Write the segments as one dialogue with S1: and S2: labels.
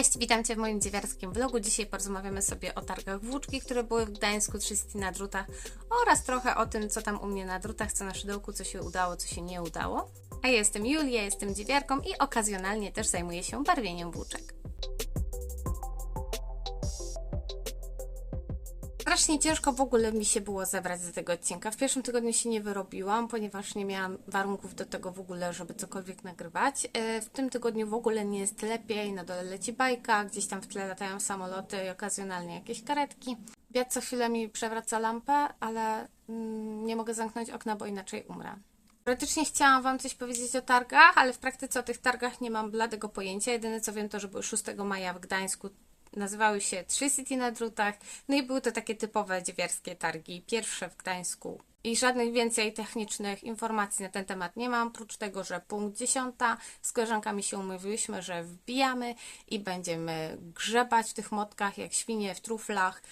S1: Cześć, witam Cię w moim dziewiarskim vlogu. Dzisiaj porozmawiamy sobie o targach włóczki, które były w Gdańsku 30 na drutach oraz trochę o tym, co tam u mnie na drutach, co na szydełku, co się udało, co się nie udało. A ja jestem Julia, jestem dziewiarką i okazjonalnie też zajmuję się barwieniem włóczek. Strasznie ciężko w ogóle mi się było zebrać do tego odcinka. W pierwszym tygodniu się nie wyrobiłam, ponieważ nie miałam warunków do tego w ogóle, żeby cokolwiek nagrywać. E, w tym tygodniu w ogóle nie jest lepiej. Na dole leci bajka, gdzieś tam w tle latają samoloty i okazjonalnie jakieś karetki. Wiatr co chwilę mi przewraca lampę, ale mm, nie mogę zamknąć okna, bo inaczej umrę. Teoretycznie chciałam Wam coś powiedzieć o targach, ale w praktyce o tych targach nie mam bladego pojęcia. Jedyne co wiem to, że były 6 maja w Gdańsku nazywały się Trzy City na drutach, no i były to takie typowe dziewiarskie targi, pierwsze w Gdańsku. I żadnych więcej technicznych informacji na ten temat nie mam, oprócz tego, że punkt dziesiąta, z koleżankami się umówiłyśmy, że wbijamy i będziemy grzebać w tych motkach jak świnie w truflach,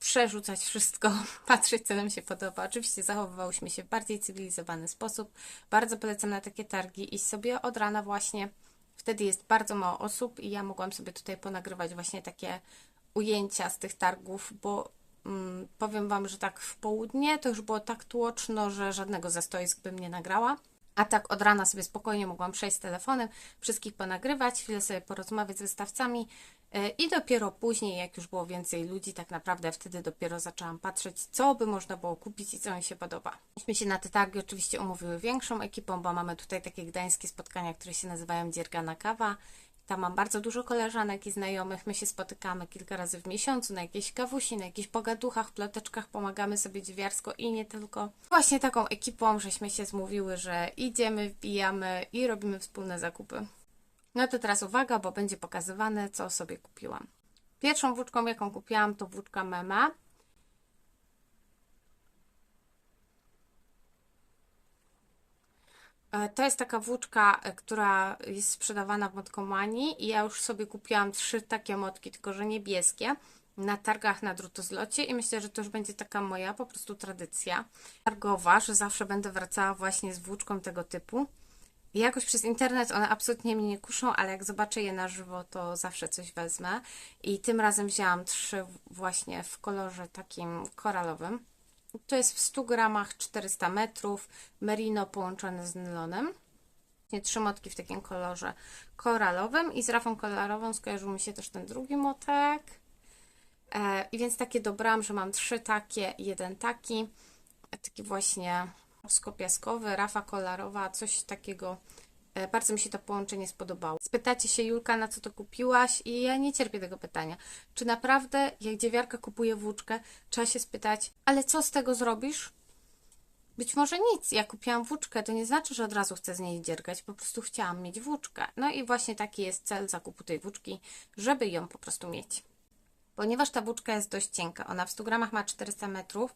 S1: przerzucać wszystko, patrzeć co nam się podoba. Oczywiście zachowywałyśmy się w bardziej cywilizowany sposób. Bardzo polecam na takie targi iść sobie od rana właśnie Wtedy jest bardzo mało osób i ja mogłam sobie tutaj ponagrywać właśnie takie ujęcia z tych targów, bo mm, powiem Wam, że tak w południe to już było tak tłoczno, że żadnego ze stoisk bym nie nagrała. A tak od rana sobie spokojnie mogłam przejść z telefonem, wszystkich ponagrywać, chwilę sobie porozmawiać z wystawcami e, i dopiero później, jak już było więcej ludzi, tak naprawdę wtedy dopiero zaczęłam patrzeć, co by można było kupić i co mi się podoba. Myśmy się na te targi oczywiście umówiły większą ekipą, bo mamy tutaj takie gdańskie spotkania, które się nazywają Dziergana Kawa tam mam bardzo dużo koleżanek i znajomych. My się spotykamy kilka razy w miesiącu na jakiejś kawusi, na jakichś pogaduchach, ploteczkach, pomagamy sobie dziewiarsko i nie tylko. Właśnie taką ekipą, żeśmy się zmówiły, że idziemy, wbijamy i robimy wspólne zakupy. No to teraz uwaga, bo będzie pokazywane, co sobie kupiłam. Pierwszą włóczką, jaką kupiłam, to włóczka Mema. To jest taka włóczka, e, która jest sprzedawana w Motkomanii i ja już sobie kupiłam trzy takie motki, tylko że niebieskie na targach na drutozlocie i myślę, że to już będzie taka moja po prostu tradycja targowa, że zawsze będę wracała właśnie z włóczką tego typu. Jakoś przez internet one absolutnie mnie nie kuszą, ale jak zobaczę je na żywo, to zawsze coś wezmę. I tym razem wzięłam trzy właśnie w kolorze takim koralowym. To jest w 100 gramach 400 metrów, merino połączone z nylonem. Trzy motki w takim kolorze koralowym i z rafą kolorową skojarzył mi się też ten drugi motek. E, I więc takie dobrałam, że mam trzy takie, jeden taki, taki właśnie skopiaskowy, rafa kolorowa, coś takiego E, bardzo mi się to połączenie spodobało. Spytacie się, Julka, na co to kupiłaś? I ja nie cierpię tego pytania. Czy naprawdę, jak dziewiarka kupuje włóczkę, trzeba się spytać, ale co z tego zrobisz? Być może nic. Ja kupiłam włóczkę, to nie znaczy, że od razu chcę z niej dziergać, po prostu chciałam mieć włóczkę. No i właśnie taki jest cel zakupu tej włóczki, żeby ją po prostu mieć. Ponieważ ta włóczka jest dość cienka, ona w 100 gramach ma 400 metrów,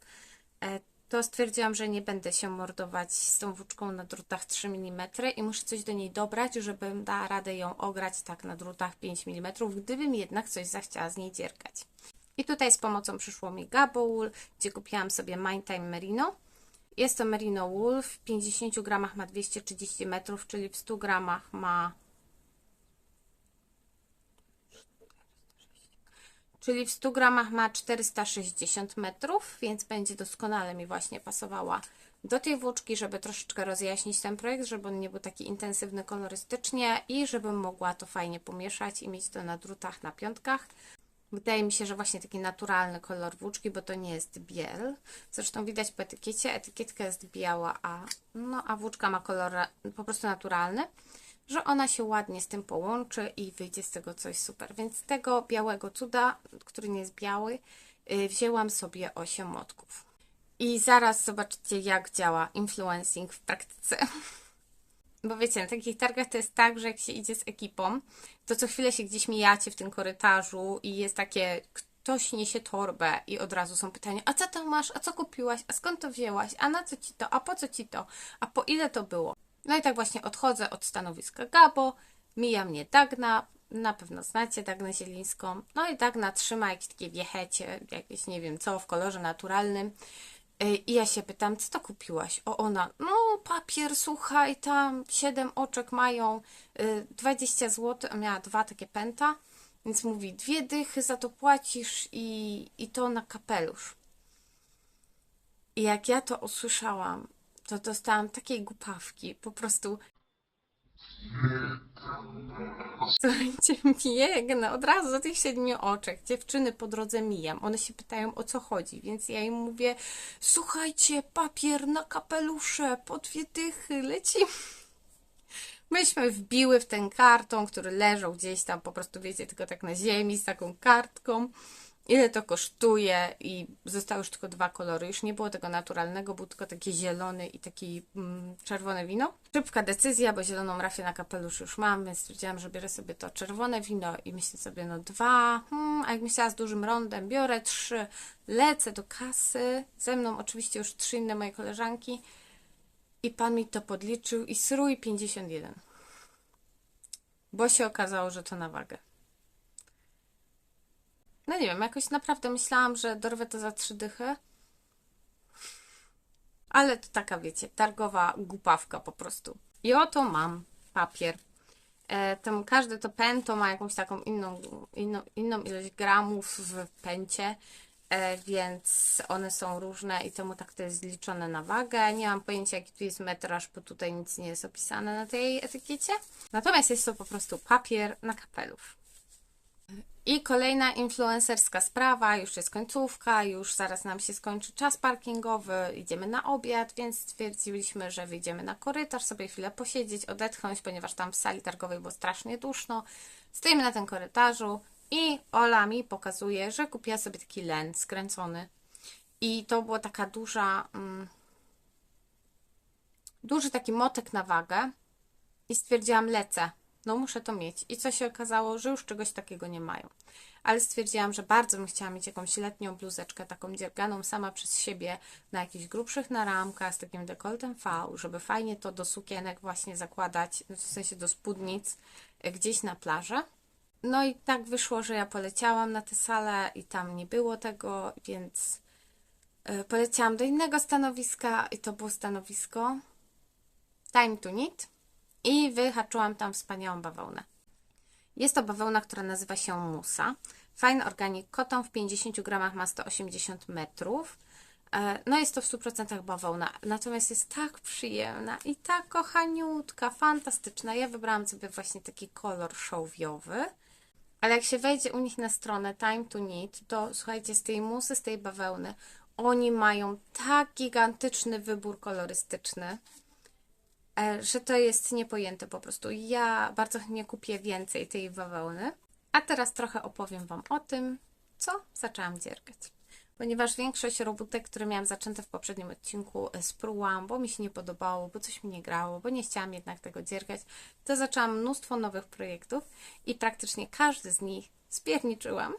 S1: e, to stwierdziłam, że nie będę się mordować z tą włóczką na drutach 3 mm i muszę coś do niej dobrać, żebym dała radę ją ograć tak na drutach 5 mm, gdybym jednak coś zachciała z niej dziergać. I tutaj z pomocą przyszło mi Gabo Wool, gdzie kupiłam sobie Mindtime Merino. Jest to Merino Wool, w 50 gramach ma 230 metrów, czyli w 100 gramach ma czyli w 100 gramach ma 460 metrów, więc będzie doskonale mi właśnie pasowała do tej włóczki, żeby troszeczkę rozjaśnić ten projekt, żeby on nie był taki intensywny kolorystycznie i żebym mogła to fajnie pomieszać i mieć to na drutach, na piątkach. Wydaje mi się, że właśnie taki naturalny kolor włóczki, bo to nie jest biel. Zresztą widać po etykiecie, etykietka jest biała, a, no, a włóczka ma kolor po prostu naturalny że ona się ładnie z tym połączy i wyjdzie z tego coś super. Więc tego białego cuda, który nie jest biały, y, wzięłam sobie 8 motków. I zaraz zobaczycie, jak działa influencing w praktyce. Bo wiecie, na takich targach to jest tak, że jak się idzie z ekipą, to co chwilę się gdzieś mijacie w tym korytarzu i jest takie, ktoś niesie torbę i od razu są pytania, a co to masz, a co kupiłaś, a skąd to wzięłaś, a na co ci to, a po co ci to, a po ile to było. No i tak właśnie odchodzę od stanowiska Gabo, mija mnie Dagna, na pewno znacie Dagnę Zielińską. No i Dagna trzyma jakieś takie wiechecie, jakieś nie wiem co, w kolorze naturalnym. Y, I ja się pytam, co to kupiłaś? O, ona, no papier, słuchaj, tam siedem oczek mają, 20 y, zł, miała dwa takie pęta Więc mówi, dwie dychy za to płacisz i, i to na kapelusz. I jak ja to usłyszałam, to dostałam takiej głupawki, po prostu Słuchajcie, biegnę od razu do tych siedmiu oczek. Dziewczyny po drodze mijam. One się pytają o co chodzi, więc ja im mówię: Słuchajcie, papier na kapelusze, po dwie dychy, lecimy. Myśmy wbiły w ten karton, który leżał gdzieś tam, po prostu wiecie, tylko tak na ziemi z taką kartką. Ile to kosztuje? I zostały już tylko dwa kolory. Już nie było tego naturalnego, był tylko taki zielony i taki mm, czerwone wino. Szybka decyzja, bo zieloną rafię na kapelusz już mam, więc stwierdziłam, że biorę sobie to czerwone wino i myślę sobie, no dwa, hmm, a jak myślała z dużym rondem, biorę trzy, lecę do kasy. Ze mną oczywiście już trzy inne moje koleżanki. I pan mi to podliczył i srój 51. Bo się okazało, że to na wagę. No nie wiem, jakoś naprawdę myślałam, że dorwę to za trzy dychy. Ale to taka, wiecie, targowa głupawka po prostu. I oto mam papier. E, tam każde to pęto ma jakąś taką inną, inną, inną ilość gramów w pęcie, e, więc one są różne i temu tak to jest zliczone na wagę. Nie mam pojęcia, jaki tu jest metraż, bo tutaj nic nie jest opisane na tej etykiecie. Natomiast jest to po prostu papier na kapelusz. I kolejna influencerska sprawa, już jest końcówka, już zaraz nam się skończy czas parkingowy, idziemy na obiad, więc stwierdziliśmy, że wyjdziemy na korytarz, sobie chwilę posiedzieć, odetchnąć, ponieważ tam w sali targowej było strasznie duszno. Stoimy na tym korytarzu i Ola mi pokazuje, że kupiła sobie taki len skręcony. I to była taka duża, mm, duży taki motek na wagę i stwierdziłam, lecę no muszę to mieć. I co się okazało, że już czegoś takiego nie mają. Ale stwierdziłam, że bardzo bym chciała mieć jakąś letnią bluzeczkę, taką dzierganą sama przez siebie, na jakichś grubszych naramkach, z takim dekoltem V, żeby fajnie to do sukienek właśnie zakładać, w sensie do spódnic, e, gdzieś na plażę. No i tak wyszło, że ja poleciałam na tę salę i tam nie było tego, więc e, poleciałam do innego stanowiska i to było stanowisko Time to Knit i wyhaczyłam tam wspaniałą bawełnę. Jest to bawełna, która nazywa się Musa. Fine Organic Cotton w 50 gramach ma 180 metrów. E, no jest to w 100% bawełna, natomiast jest tak przyjemna i tak kochaniutka, fantastyczna. Ja wybrałam sobie właśnie taki kolor szowiowy. Ale jak się wejdzie u nich na stronę Time to Knit, to słuchajcie, z tej musy, z tej bawełny, oni mają tak gigantyczny wybór kolorystyczny. E, że to jest niepojęte po prostu. Ja bardzo chętnie kupię więcej tej bawełny. A teraz trochę opowiem Wam o tym, co zaczęłam dziergać. Ponieważ większość robótek, które miałam zaczęte w poprzednim odcinku, e, sprułam, bo mi się nie podobało, bo coś mi nie grało, bo nie chciałam jednak tego dziergać, to zaczęłam mnóstwo nowych projektów i praktycznie każdy z nich spierniczyłam.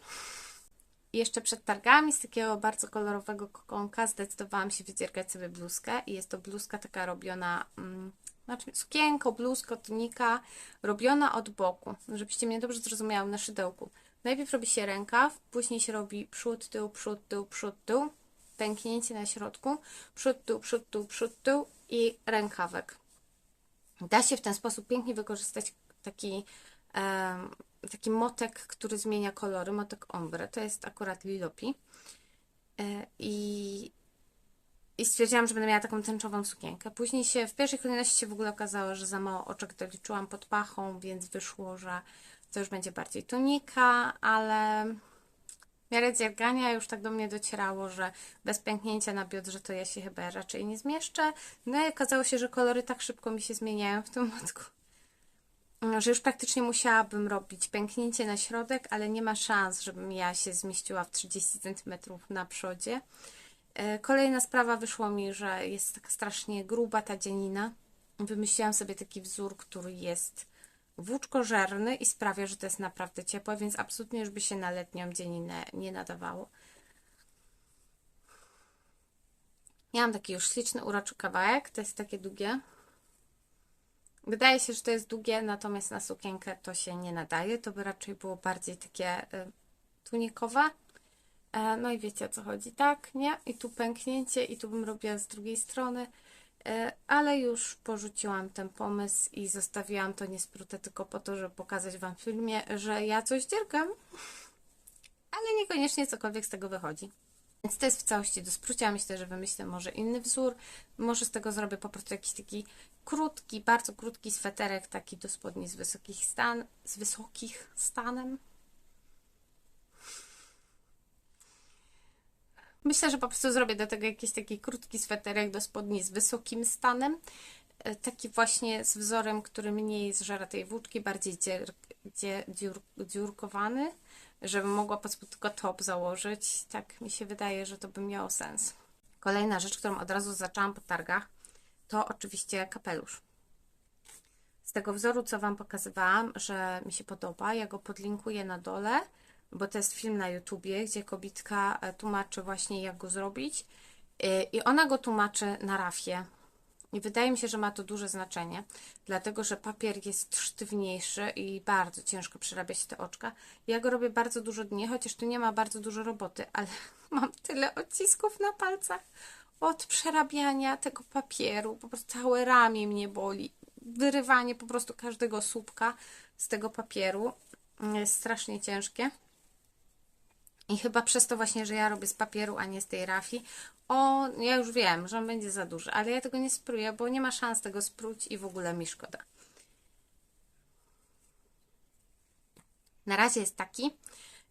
S1: I jeszcze przed targami z takiego bardzo kolorowego kokonka zdecydowałam się wydziergać sobie bluzkę i jest to bluzka taka robiona mm, znaczy sukienko, bluzko, tunika robiona od boku, żebyście mnie dobrze zrozumiały na szydełku. Najpierw robi się rękaw, później się robi przód, tył, przód, tył, przód, tył, pęknięcie na środku, przód, tył, przód, tył, przód, tył i rękawek. Da się w ten sposób pięknie wykorzystać taki, taki motek, który zmienia kolory, motek ombre. To jest akurat lilopi. E, I i stwierdziłam, że będę miała taką tęczową sukienkę. Później się w pierwszej kolejności się w ogóle okazało, że za mało oczek doliczyłam pod pachą, więc wyszło, że to już będzie bardziej tunika, ale w miarę dziergania już tak do mnie docierało, że bez pęknięcia na biodrze to ja się chyba raczej nie zmieszczę. No i okazało się, że kolory tak szybko mi się zmieniają w tym motku, że już praktycznie musiałabym robić pęknięcie na środek, ale nie ma szans, żebym ja się zmieściła w 30 cm na przodzie. E, kolejna sprawa wyszło mi, że jest taka strasznie gruba ta dzianina. Wymyśliłam sobie taki wzór, który jest włóczkożerny i sprawia, że to jest naprawdę ciepłe, więc absolutnie już by się na letnią dzieninę nie nadawało. Ja mam taki już śliczny, uroczy kawałek. To jest takie długie. Wydaje się, że to jest długie, natomiast na sukienkę to się nie nadaje. To by raczej było bardziej takie y, tunikowe. E, no i wiecie o co chodzi, tak, nie? I tu pęknięcie i tu bym robiła z drugiej strony. E, Ale już porzuciłam ten pomysł i zostawiłam to niesprute tylko po to, żeby pokazać Wam w filmie, że ja coś dziergam, ale niekoniecznie cokolwiek z tego wychodzi. Więc to jest w całości do sprucia. Myślę, że wymyślę może inny wzór. Może z tego zrobię po prostu jakiś taki krótki, bardzo krótki sweterek, taki do spodni z wysokich stan, z wysokich stanem. Myślę, że po prostu zrobię do tego jakiś taki krótki sweterek do spodni z wysokim stanem. E, Taki właśnie z wzorem, który mniej zżera tej włóczki, bardziej dzier, dzie, dziur, dziurkowany, żebym mogła po prostu tylko top założyć. Tak mi się wydaje, że to by miało sens. Kolejna rzecz, którą od razu zaczęłam po targach, to oczywiście kapelusz. Z tego wzoru, co Wam pokazywałam, że mi się podoba, ja go podlinkuję na dole, bo to jest film na YouTubie, gdzie kobitka e, tłumaczy właśnie, jak go zrobić. Y, I ona go tłumaczy na rafie. I wydaje mi się, że ma to duże znaczenie, dlatego że papier jest sztywniejszy i bardzo ciężko przerabiać te oczka. Ja go robię bardzo dużo dni, chociaż tu nie ma bardzo dużo roboty, ale mam tyle odcisków na palcach od przerabiania tego papieru. Po prostu całe ramię mnie boli. Wyrywanie po prostu każdego słupka z tego papieru jest strasznie ciężkie. I chyba przez to właśnie, że ja robię z papieru, a nie z tej rafii. O, ja już wiem, że on będzie za duży, ale ja tego nie spróję, bo nie ma szans tego spróć i w ogóle mi szkoda. Na razie jest taki.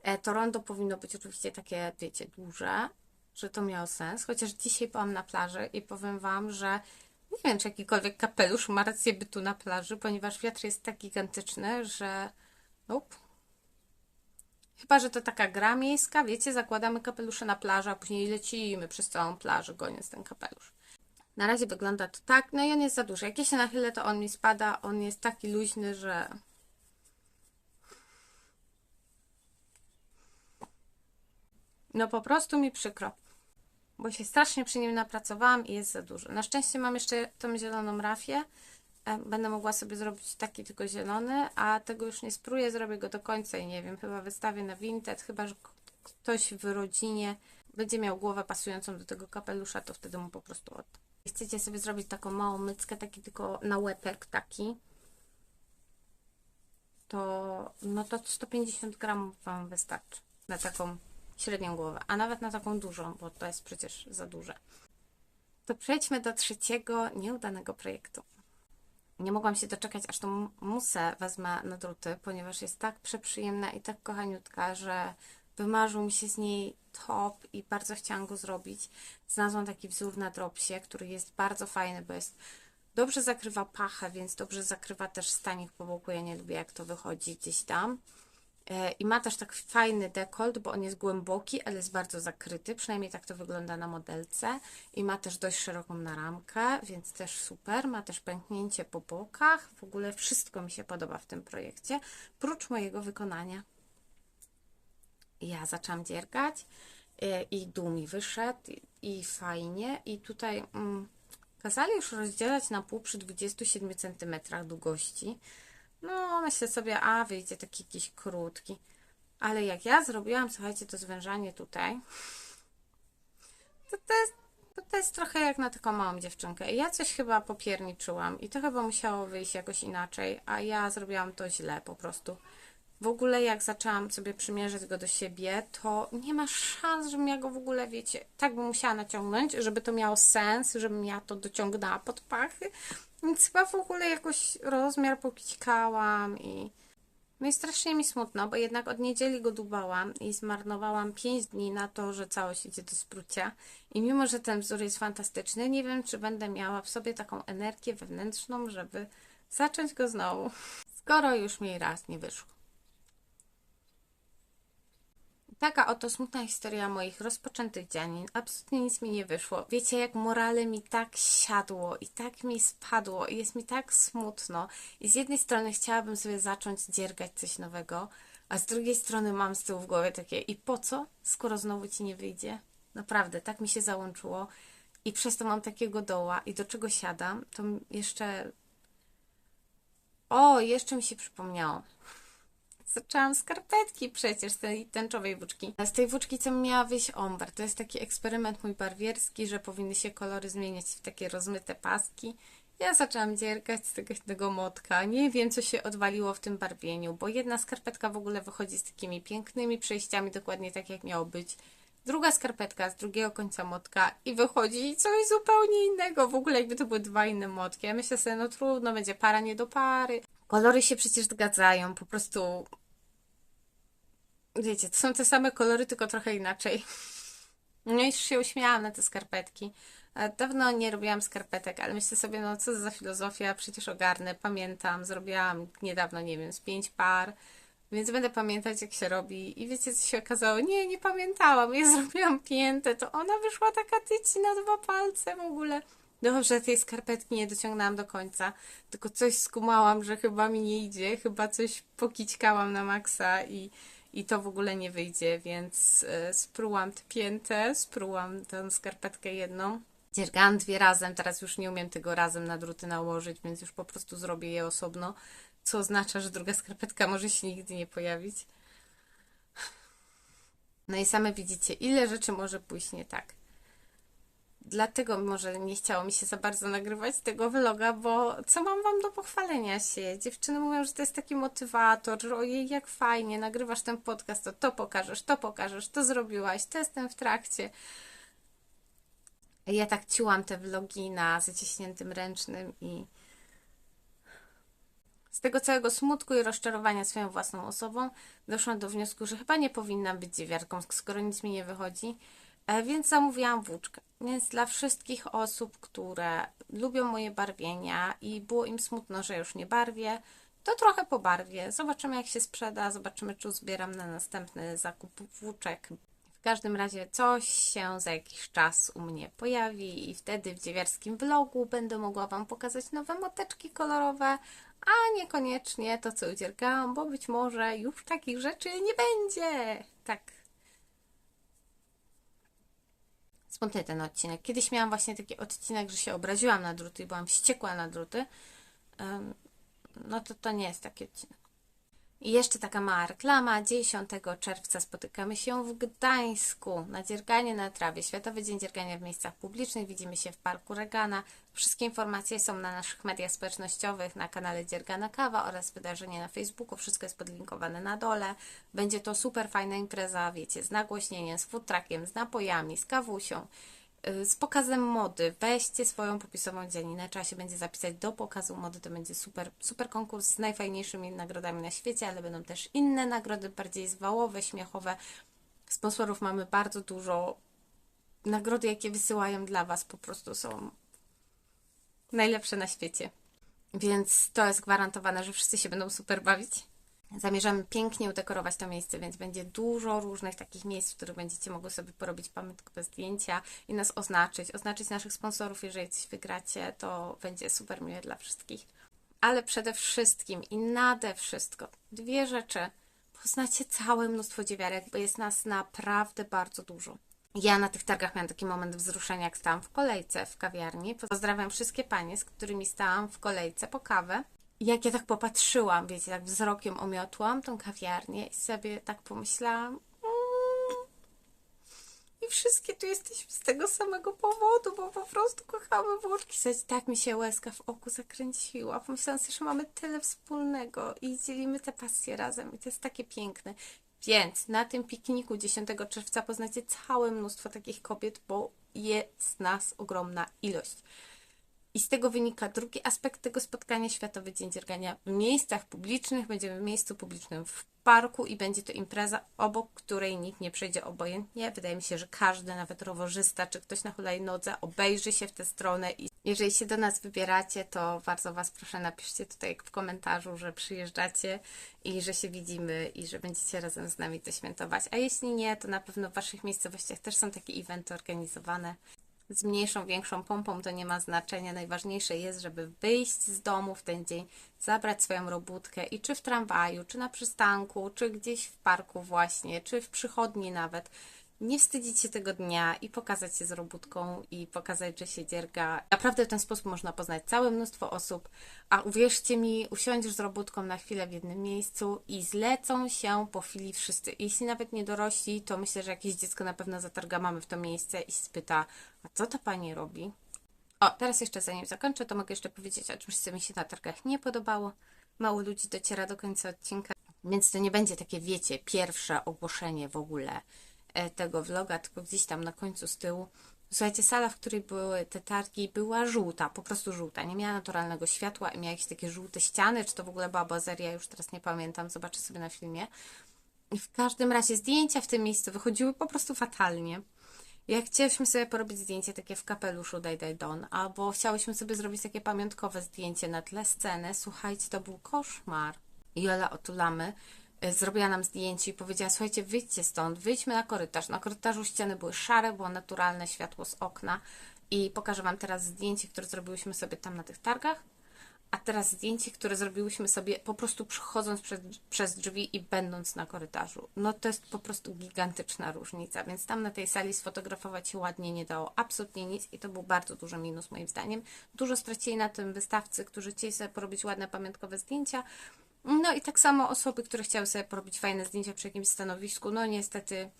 S1: E, To rondo powinno być oczywiście takie, wiecie, duże, że to miało sens. Chociaż dzisiaj byłam na plaży i powiem Wam, że nie wiem, czy jakikolwiek kapelusz ma rację bytu na plaży, ponieważ wiatr jest tak gigantyczny, że. Nope. Chyba, że to taka gra miejska, wiecie, zakładamy kapelusze na plaży, a później lecimy przez całą plażę, goniąc ten kapelusz. Na razie wygląda to tak, no i on jest za duży. Jak ja się nachylę, to on mi spada, on jest taki luźny, że... No po prostu mi przykro, bo się strasznie przy nim napracowałam i jest za duży. Na szczęście mam jeszcze tą zieloną rafię, Będę mogła sobie zrobić taki tylko zielony, a tego już nie spróję, zrobię go do końca i nie wiem, chyba wystawię na Vinted, chyba że ktoś w rodzinie będzie miał głowę pasującą do tego kapelusza, to wtedy mu po prostu oddam. Chcecie sobie zrobić taką małą myckę, taki tylko na łepek taki, to no to 150 gramów Wam wystarczy na taką średnią głowę, a nawet na taką dużą, bo to jest przecież za duże. To przejdźmy do trzeciego nieudanego projektu. Nie mogłam się doczekać, aż tą musę wezmę na druty, ponieważ jest tak przeprzyjemna i tak kochaniutka, że wymarzył mi się z niej top i bardzo chciałam go zrobić. Znalazłam taki wzór na dropsie, który jest bardzo fajny, bo jest dobrze zakrywa pachę, więc dobrze zakrywa też stanik po boku. Ja nie lubię, jak to wychodzi gdzieś tam. E, I ma też tak fajny dekolt, bo on jest głęboki, ale jest bardzo zakryty. Przynajmniej tak to wygląda na modelce. I ma też dość szeroką naramkę, więc też super. Ma też pęknięcie po bokach. W ogóle wszystko mi się podoba w tym projekcie, prócz mojego wykonania. Ja zaczęłam dziergać e, i dół mi wyszedł i, fajnie. I tutaj mm, kazali już rozdzielać na pół przy 27 cm długości. No, myślę sobie, a wyjdzie taki jakiś krótki. Ale jak ja zrobiłam, słuchajcie, to zwężanie tutaj, to to jest, to, to jest trochę jak na taką małą dziewczynkę. I Ja coś chyba popierniczyłam i to chyba musiało wyjść jakoś inaczej, a ja zrobiłam to źle po prostu. W ogóle jak zaczęłam sobie przymierzyć go do siebie, to nie ma szans, żebym ja go w ogóle, wiecie, tak bym musiała naciągnąć, żeby to miało sens, żebym ja to dociągnęła pod pachy. Więc chyba w ogóle jakoś rozmiar pokićkałam i... No i strasznie mi smutno, bo jednak od niedzieli go dubałam i zmarnowałam 5 dni na to, że całość idzie do sprucia. I mimo, że ten wzór jest fantastyczny, nie wiem, czy będę miała w sobie taką energię wewnętrzną, żeby zacząć go znowu. Skoro już mi raz nie wyszło. Taka oto smutna historia moich rozpoczętych dzianin. Absolutnie nic mi nie wyszło. Wiecie, jak morale mi tak siadło i tak mi spadło i jest mi tak smutno. I z jednej strony chciałabym sobie zacząć dziergać coś nowego, a z drugiej strony mam z tyłu w głowie takie i po co, skoro znowu ci nie wyjdzie? Naprawdę, tak mi się załączyło. I przez to mam takiego doła i do czego siadam, to jeszcze... O, jeszcze mi się przypomniało zaczęłam skarpetki przecież z tej tęczowej włóczki. Z tej włóczki, co miała wyjść omber. To jest taki eksperyment mój barwierski, że powinny się kolory zmieniać w takie rozmyte paski. Ja zaczęłam dziergać z tego jednego motka. Nie wiem, co się odwaliło w tym barwieniu, bo jedna skarpetka w ogóle wychodzi z takimi pięknymi przejściami, dokładnie tak jak miało być. Druga skarpetka z drugiego końca motka i wychodzi coś zupełnie innego. W ogóle jakby to były dwa inne motki. Ja myślę sobie, no trudno, będzie para nie do pary. Kolory się przecież zgadzają, po prostu... Wiecie, to są te same kolory, tylko trochę inaczej. No już się uśmiałam na te skarpetki. E, Dawno nie robiłam skarpetek, ale myślę sobie, no co za filozofia, przecież ogarnę, pamiętam, zrobiłam niedawno, nie wiem, z pięć par, więc będę pamiętać jak się robi. I wiecie co się okazało? Nie, nie pamiętałam, ja zrobiłam piętę, to ona wyszła taka tyci na dwa palce w ogóle. Dobrze, tej skarpetki nie dociągnęłam do końca, tylko coś skumałam, że chyba mi nie idzie, chyba coś pokićkałam na maksa i, i to w ogóle nie wyjdzie, więc e, sprułam tę piętę, sprułam tę skarpetkę jedną. Dziergałam dwie razem, teraz już nie umiem tego razem na druty nałożyć, więc już po prostu zrobię je osobno, co oznacza, że druga skarpetka może się nigdy nie pojawić. No i same widzicie, ile rzeczy może pójść nie tak. Dlatego może nie chciało mi się za bardzo nagrywać tego vloga, bo co mam wam do pochwalenia się? Dziewczyny mówią, że to jest taki motywator, że ojej, jak fajnie, nagrywasz ten podcast, to to pokażesz, to pokażesz, to zrobiłaś, to jestem w trakcie. Ja tak ciułam te vlogi na zaciśniętym ręcznym i z tego całego smutku i rozczarowania swoją własną osobą doszłam do wniosku, że chyba nie powinnam być dziewiarką, skoro nic mi nie wychodzi, więc zamówiłam włóczkę. Więc dla wszystkich osób, które lubią moje barwienia i było im smutno, że już nie barwię, to trochę pobarwię. Zobaczymy, jak się sprzeda, zobaczymy, czy uzbieram na następny zakup włóczek. W każdym razie coś się za jakiś czas u mnie pojawi i wtedy w dziewiarskim vlogu będę mogła Wam pokazać nowe moteczki kolorowe, a niekoniecznie to, co udziergałam, bo być może już takich rzeczy nie będzie. Tak, smutny ten odcinek. Kiedyś miałam właśnie taki odcinek, że się obraziłam na druty i byłam wściekła na druty. No to to nie jest taki odcinek. I jeszcze taka mała reklama. 10 czerwca spotykamy się w Gdańsku na dzierganie na trawie. Światowy Dzień Dziergania w miejscach publicznych. Widzimy się w Parku Regana. Wszystkie informacje są na naszych mediach społecznościowych, na kanale Dziergana Kawa oraz wydarzenie na Facebooku. Wszystko jest podlinkowane na dole. Będzie to super fajna impreza, wiecie, z nagłośnieniem, z food truckiem, z napojami, z kawusią z pokazem mody. Weźcie swoją popisową dzianinę, trzeba się będzie zapisać do pokazu mody, to będzie super, super konkurs z najfajniejszymi nagrodami na świecie, ale będą też inne nagrody, bardziej zwałowe, śmiechowe. Sponsorów mamy bardzo dużo. Nagrody, jakie wysyłają dla Was, po prostu są najlepsze na świecie. Więc to jest gwarantowane, że wszyscy się będą super bawić. Zamierzamy pięknie udekorować to miejsce, więc będzie dużo różnych takich miejsc, w których będziecie mogły sobie porobić pamiątkowe zdjęcia i nas oznaczyć, oznaczyć naszych sponsorów. Jeżeli coś wygracie, to będzie super miłe dla wszystkich. Ale przede wszystkim i nade wszystko dwie rzeczy. Poznacie całe mnóstwo dziewiarek, bo jest nas naprawdę bardzo dużo. Ja na tych targach miałam taki moment wzruszenia, jak stałam w kolejce w kawiarni. Pozdrawiam wszystkie panie, z którymi stałam w kolejce po kawę. Jak ja tak popatrzyłam, wiecie, tak wzrokiem omiotłam tą kawiarnię i sobie tak pomyślałam, mm, i wszystkie tu jesteśmy z tego samego powodu, bo po prostu kochamy. Słuchajcie, tak mi się łezka w oku zakręciła. Pomyślałam sobie, że mamy tyle wspólnego i dzielimy te pasje razem i to jest takie piękne. Więc na tym pikniku 10 czerwca poznacie całe mnóstwo takich kobiet, bo jest nas ogromna ilość. I z tego wynika drugi aspekt tego spotkania, Światowy Dzień Dziergania w miejscach publicznych. Będziemy w miejscu publicznym w parku i będzie to impreza, obok której nikt nie przejdzie obojętnie. Wydaje mi się, że każdy, nawet rowerzysta czy ktoś na hulajnodze obejrzy się w tę stronę i jeżeli się do nas wybieracie, to bardzo Was proszę napiszcie tutaj w komentarzu, że przyjeżdżacie i że się widzimy i że będziecie razem z nami to świętować. A jeśli nie, to na pewno w Waszych miejscowościach też są takie eventy organizowane z mniejszą, większą pompą, to nie ma znaczenia. Najważniejsze jest, żeby wyjść z domu w ten dzień, zabrać swoją robótkę i czy w tramwaju, czy na przystanku, czy gdzieś w parku właśnie, czy w przychodni nawet. Nie wstydzić się tego dnia i pokazać się z robótką i pokazać, że się dzierga. Naprawdę w ten sposób można poznać całe mnóstwo osób, a uwierzcie mi, usiądziesz z robótką na chwilę w jednym miejscu i zlecą się po chwili wszyscy. Jeśli nawet nie dorośli, to myślę, że jakieś dziecko na pewno zatarga mamy w to miejsce i spyta, a co ta pani robi? O, teraz jeszcze zanim zakończę, to mogę jeszcze powiedzieć o czymś, co mi się na targach nie podobało. Mało ludzi dociera do końca odcinka, więc to nie będzie takie, wiecie, pierwsze ogłoszenie w ogóle tego vloga, tylko gdzieś tam na końcu z tyłu. Słuchajcie, sala, w której były te targi, była żółta, po prostu żółta. Nie miała naturalnego światła i miała jakieś takie żółte ściany, czy to w ogóle była bazeria, już teraz nie pamiętam, zobaczę sobie na filmie. I w każdym razie zdjęcia w tym miejscu wychodziły po prostu fatalnie. Jak chcieliśmy sobie porobić zdjęcie takie w kapeluszu Daj Daj Don, albo chciałyśmy sobie zrobić takie pamiątkowe zdjęcie na tle sceny, słuchajcie, to był koszmar. Jola Otulamy zrobiła nam zdjęcie i powiedziała, słuchajcie, wyjdźcie stąd, wyjdźmy na korytarz. Na korytarzu ściany były szare, było naturalne światło z okna i pokażę Wam teraz zdjęcie, które zrobiłyśmy sobie tam na tych targach. A teraz zdjęcie, które zrobiłyśmy sobie po prostu przechodząc przez, przez drzwi i będąc na korytarzu. No to jest po prostu gigantyczna różnica, więc tam na tej sali sfotografować się ładnie nie dało absolutnie nic i to był bardzo duży minus moim zdaniem. Dużo stracili na tym wystawcy, którzy chcieli sobie porobić ładne pamiątkowe zdjęcia. No i tak samo osoby, które chciały sobie porobić fajne zdjęcia przy jakimś stanowisku, no niestety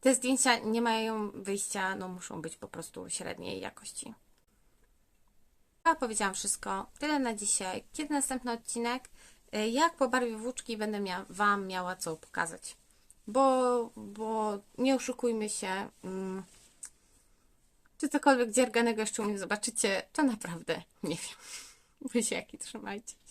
S1: te zdjęcia nie mają wyjścia, no muszą być po prostu średniej jakości. Ja powiedziałam wszystko. Tyle na dzisiaj. Kiedy następny odcinek? Y, Jak po barwie włóczki będę mia Wam miała co pokazać. Bo, bo nie oszukujmy się. Mm, czy cokolwiek dzierganego jeszcze u mnie zobaczycie, to naprawdę nie wiem. Trzymajcie się.